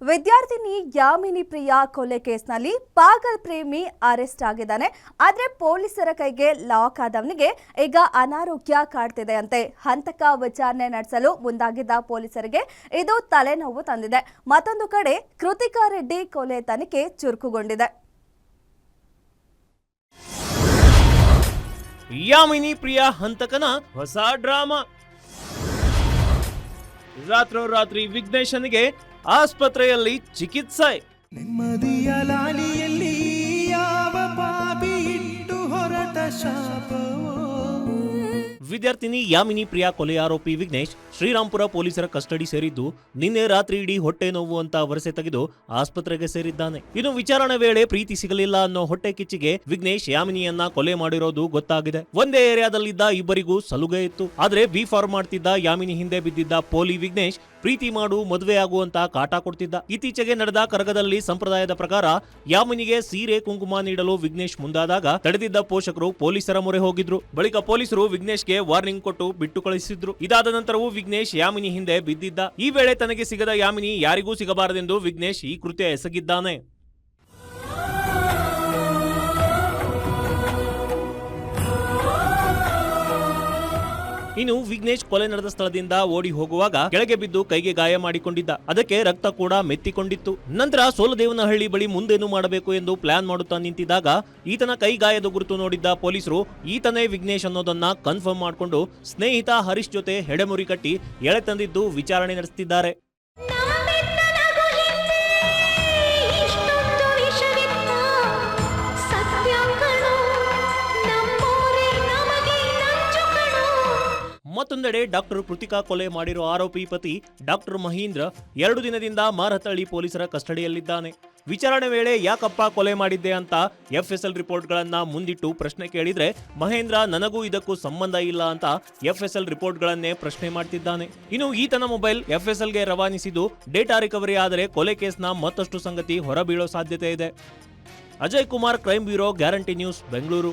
ವಿದ್ಯಾರ್ಥಿನಿ ಯಾಮಿನಿ ಪ್ರಿಯಾ ಕೊಲೆ ಕೇಸ್ನಲ್ಲಿ ಪಾಗಲ್ ಪ್ರೇಮಿ ಅರೆಸ್ಟ್ ಆಗಿದ್ದಾನೆ. ಆದರೆ ಪೊಲೀಸರ ಕೈಗೆ ಲಾಕ್ ಆದವನಿಗೆ ಈಗ ಅನಾರೋಗ್ಯ ಕಾಡ್ತಿದೆ ಅಂತೆ. ಹಂತಕ ವಿಚಾರಣೆ ನಡೆಸಲು ಮುಂದಾಗಿದ್ದ ಪೊಲೀಸರಿಗೆ ಇದು ತಲೆನೋವು ತಂದಿದೆ. ಮತ್ತೊಂದು ಕಡೆ ಕೃತಿಕಾ ರೆಡ್ಡಿ ಕೊಲೆ ತನಿಖೆ ಚುರುಕುಗೊಂಡಿದೆ. ಯಾಮಿನಿ ಪ್ರಿಯಾ ಹಂತಕನ ಹೊಸ ಡ್ರಾಮಾ. ರಾತ್ರೋರಾತ್ರಿ ವಿಘ್ನೇಶನಿಗೆ ಆಸ್ಪತ್ರೆಯಲ್ಲಿ ಚಿಕಿತ್ಸೆ. ನೆಮ್ಮದಿಯ ಲಾಲಿಯಲ್ಲಿ ಯಾವ ಪಾಪಿ ಇಟ್ಟು ಹೊರಟ ಶಾಪವೋ ವಿದ್ಯಾರ್ಥಿನಿ ಯಾಮಿನಿ ಪ್ರಿಯಾ ಕೊಲೆ ಆರೋಪಿ ವಿಘ್ನೇಶ್ ಶ್ರೀರಾಂಪುರ ಪೊಲೀಸರ ಕಸ್ಟಡಿ ಸೇರಿದ್ದು ನಿನ್ನೆ ರಾತ್ರಿ ಇಡೀ ಹೊಟ್ಟೆ ನೋವು ಅಂತ ವರಸೆ ತೆಗೆದು ಆಸ್ಪತ್ರೆಗೆ ಸೇರಿದ್ದಾನೆ. ಇನ್ನು ವಿಚಾರಣೆ ವೇಳೆ ಪ್ರೀತಿ ಸಿಗಲಿಲ್ಲ ಅನ್ನೋ ಹೊಟ್ಟೆ ಕಿಚ್ಚಿಗೆ ವಿಘ್ನೇಶ್ ಯಾಮಿನಿಯನ್ನ ಕೊಲೆ ಮಾಡಿರೋದು ಗೊತ್ತಾಗಿದೆ. ಒಂದೇ ಏರಿಯಾದಲ್ಲಿದ್ದ ಇಬ್ಬರಿಗೂ ಸಲುಗೆ ಇತ್ತು. ಆದ್ರೆ ಬಿ ಫಾರ್ಮ್ ಮಾಡ್ತಿದ್ದ ಯಾಮಿನಿ ಹಿಂದೆ ಬಿದ್ದಿದ್ದ ಪೋಲಿ ವಿಘ್ನೇಶ್ ಪ್ರೀತಿ ಮಾಡು, ಮದುವೆ ಆಗುವಂತ ಕಾಟ ಕೊಡ್ತಿದ್ದ. ಇತ್ತೀಚೆಗೆ ನಡೆದ ಕರಗದಲ್ಲಿ ಸಂಪ್ರದಾಯದ ಪ್ರಕಾರ ಯಾಮಿನಿಗೆ ಸೀರೆ, ಕುಂಕುಮ ನೀಡಲು ವಿಘ್ನೇಶ್ ಮುಂದಾದಾಗ ತಡೆದಿದ್ದ ಪೋಷಕರು ಪೊಲೀಸರ ಮೊರೆ ಹೋಗಿದ್ರು. ಬಳಿಕ ಪೊಲೀಸರು ವಿಘ್ನೇಶ್ಗೆ ವಾರ್ನಿಂಗ್ ಕೊಟ್ಟು ಬಿಟ್ಟು ಕಳಿಸಿದ್ರು ಇದಾದ ನಂತರವೂ ವಿಘ್ನೇಶ್ ಯಾಮಿನಿ ಹಿಂದೆ ಬಿದ್ದಿದ್ದ. ಈ ವೇಳೆ ತನಗೆ ಸಿಗದ ಯಾಮಿನಿ ಯಾರಿಗೂ ಸಿಗಬಾರದೆಂದು ವಿಘ್ನೇಶ್ ಈ ಕೃತ್ಯ ಎಸಗಿದ್ದಾನೆ. ಇನ್ನು ವಿಘ್ನೇಶ್ ಕೊಲೆ ನಡೆದ ಸ್ಥಳದಿಂದ ಓಡಿ ಹೋಗುವಾಗ ಕೆಳಗೆ ಬಿದ್ದು ಕೈಗೆ ಗಾಯ ಮಾಡಿಕೊಂಡಿದ್ದ. ಅದಕ್ಕೆ ರಕ್ತ ಕೂಡ ಮೆತ್ತಿಕೊಂಡಿತ್ತು. ನಂತರ ಸೋಲದೇವನಹಳ್ಳಿ ಬಳಿ ಮುಂದೇನು ಮಾಡಬೇಕು ಎಂದು ಪ್ಲಾನ್ ಮಾಡುತ್ತಾ ನಿಂತಿದ್ದಾಗ ಈತನ ಕೈ ಗಾಯದ ಗುರುತು ನೋಡಿದ್ದ ಪೊಲೀಸರು ಈತನೇ ವಿಘ್ನೇಶ್ ಅನ್ನೋದನ್ನ ಕನ್ಫರ್ಮ್ ಮಾಡಿಕೊಂಡು ಸ್ನೇಹಿತ ಹರೀಶ್ ಜೊತೆ ಹೆಡೆಮುರಿ ಕಟ್ಟಿ ಎಳೆ ತಂದಿದ್ದು ವಿಚಾರಣೆ ನಡೆಸುತ್ತಿದ್ದಾರೆ ಮತ್ತೊಂದೆಡೆ ಡಾಕ್ಟರ್ ಕೃತಿಕಾ ಕೊಲೆ ಮಾಡಿರುವ ಆರೋಪಿ ಪತಿ ಡಾಕ್ಟರ್ ಮಹೀಂದ್ರ ಎರಡು ದಿನದಿಂದ ಮಾರತಳ್ಳಿ ಪೊಲೀಸರ ಕಸ್ಟಡಿಯಲ್ಲಿದ್ದಾನೆ. ವಿಚಾರಣೆ ವೇಳೆ ಯಾಕಪ್ಪ ಕೊಲೆ ಮಾಡಿದ್ದೆ ಅಂತ ಎಫ್ಎಸ್ಎಲ್ ರಿಪೋರ್ಟ್ಗಳನ್ನ ಮುಂದಿಟ್ಟು ಪ್ರಶ್ನೆ ಕೇಳಿದ್ರೆ ಮಹೇಂದ್ರ ನನಗೂ ಇದಕ್ಕೂ ಸಂಬಂಧ ಇಲ್ಲ ಅಂತ ಎಫ್ಎಸ್ಎಲ್ ರಿಪೋರ್ಟ್ಗಳನ್ನೇ ಪ್ರಶ್ನೆ ಮಾಡ್ತಿದ್ದಾನೆ. ಇನ್ನು ಈತನ ಮೊಬೈಲ್ ಎಫ್ಎಸ್ಎಲ್ಗೆ ರವಾನಿಸಿದ್ದು ಡೇಟಾ ರಿಕವರಿ ಆದರೆ ಕೊಲೆ ಕೇಸ್ನ ಮತ್ತಷ್ಟು ಸಂಗತಿ ಹೊರಬೀಳೋ ಸಾಧ್ಯತೆ ಇದೆ. Ajay Kumar crime bureau guarantee news Bengaluru.